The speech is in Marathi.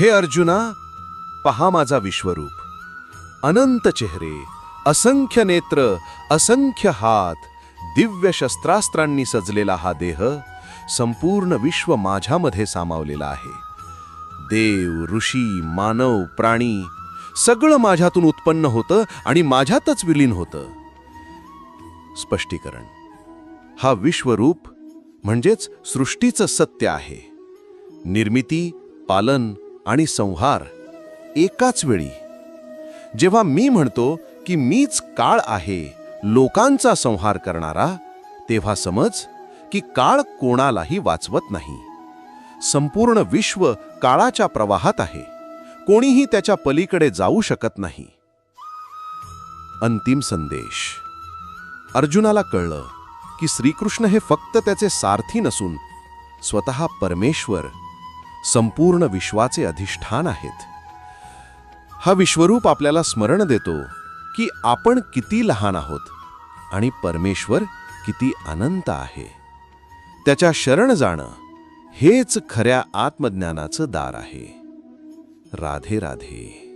हे अर्जुना पहा माझा विश्वरूप. अनंत चेहरे असंख्य नेत्र असंख्य हात दिव्य शस्त्रास्त्रांनी सजलेला हा देह संपूर्ण विश्व माझ्यामध्ये सामावलेला आहे. देव ऋषी मानव प्राणी सगळं माझ्यातून उत्पन्न होतं आणि माझ्यातच विलीन होतं. स्पष्टीकरण. हा विश्वरूप म्हणजेच सृष्टीचं सत्य आहे. निर्मिती पालन आणि संहार एकाच वेळी. जेव्हा मी म्हणतो की मीच काळ आहे लोकांचा संहार करणारा तेव्हा समज की काळ कोणालाही वाचवत नाही. संपूर्ण विश्व काळाच्या प्रवाहात आहे. कोणीही त्याच्या पलीकडे जाऊ शकत नाही. अंतिम संदेश. अर्जुनाला कळलं की श्रीकृष्ण हे फक्त त्याचे सारथी नसून स्वतः परमेश्वर संपूर्ण विश्वाचे अधिष्ठान आहेत. हा विश्वरूप आपल्याला स्मरण देतो की आपण किती लहान आहोत आणि परमेश्वर किती अनंत आहे. त्याच्या शरण जाणं हेच खऱ्या आत्मज्ञानाचं दार आहे. राधे राधे.